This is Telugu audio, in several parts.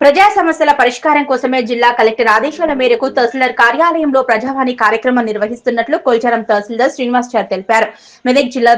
ప్రజా సమస్యల పరిష్కారం కోసమే జిల్లా కలెక్టర్ ఆదేశాల మేరకు తహసీల్దార్ కార్యాలయంలో ప్రజావాణి కార్యక్రమం నిర్వహిస్తున్నట్లు కొల్చారం తహసీల్దార్ శ్రీనివాస్ చార్ తెలిపారు. మెదక్ జిల్లా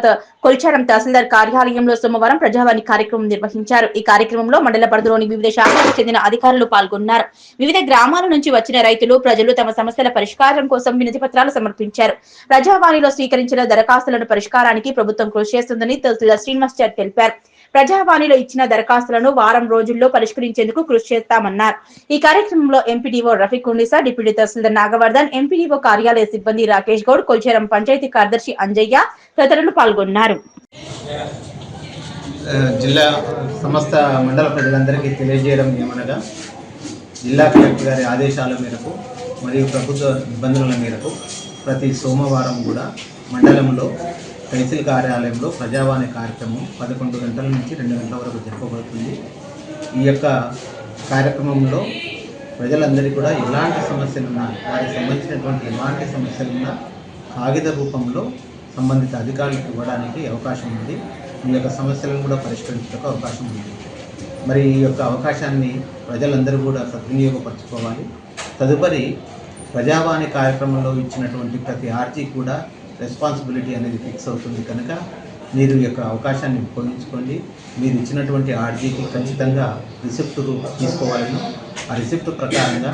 కొల్చారం తహసీల్దార్ కార్యాలయంలో సోమవారం ప్రజావాణి కార్యక్రమం నిర్వహించారు. ఈ కార్యక్రమంలో మండల పరిధిలోని వివిధ శాఖలకు చెందిన అధికారులు పాల్గొన్నారు. వివిధ గ్రామాల నుంచి వచ్చిన రైతులు ప్రజలు తమ సమస్యల పరిష్కారం కోసం వినతి పత్రాలు సమర్పించారు. ప్రజావాణిలో స్వీకరించిన దరఖాస్తులను పరిష్కారానికి ప్రభుత్వం కృషి చేస్తుందని తహసీల్దార్ శ్రీనివాస్ చార్ తెలిపారు. ప్రజావాణిలో ఇచ్చిన దరఖాస్తులను వారం రోజుల్లో పరిష్కరించేందుకు కృషి చేస్తామన్నారు. ఈ కార్యక్రమంలో ఎంపీడీఓ రఫీక్ ఉండిసా డిప్యూటీ తహసీల్దార్ నాగవర్ధన్ ఎంపీడీఓ కార్యాలయ సిబ్బంది రాకేష్ గౌడ్ కొల్చేరం పంచాయతీ కార్యదర్శి అంజయ్య తదితరులు పాల్గొన్నారు. జిల్లా సమస్త మండల ప్రజలందరికీ తెలియజేయడం ఏమనగా జిల్లా కలెక్టర్ గారి ఆదేశాల మేరకు మరియు ప్రభుత్వ నిబంధనల మేరకు ప్రతి సోమవారం కూడా మండలంలో తహసీల్ కార్యాలయంలో ప్రజావాణి కార్యక్రమం పదకొండు గంటల నుంచి రెండు గంటల వరకు జరపబడుతుంది ఈ యొక్క కార్యక్రమంలో ప్రజలందరికీ కూడా ఎలాంటి సమస్యలున్నా వారికి సంబంధించినటువంటి ఎలాంటి సమస్యలున్నా కాగిత రూపంలో సంబంధిత అధికారులకు ఇవ్వడానికి అవకాశం ఉంది. ఈ యొక్క సమస్యలను కూడా పరిష్కరించడానికి అవకాశం ఉంది. మరి ఈ యొక్క అవకాశాన్ని ప్రజలందరూ కూడా సద్వినియోగపరచుకోవాలి. తదుపరి ప్రజావాణి కార్యక్రమంలో ఇచ్చినటువంటి ప్రతి ఆర్జీ కూడా రెస్పాన్సిబిలిటీ అనేది ఫిక్స్ అవుతుంది కనుక మీరు యొక్క అవకాశాన్ని ఉపయోగించుకోండి మీరు ఇచ్చినటువంటి ఆర్జీకి ఖచ్చితంగా రిసిప్ట్ తీసుకోవాలని. ఆ రిసిప్ట్ ప్రకారంగా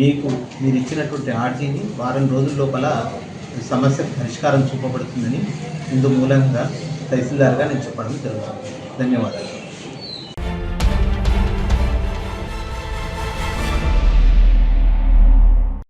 మీకు మీరు ఇచ్చినటువంటి ఆర్జీని వారం రోజుల లోపల సమస్య పరిష్కారం చూపబడుతుందని. ఇందు మూలంగా తహసీల్దార్గా నేను చెప్పడం జరుగుతుంది. ధన్యవాదాలు.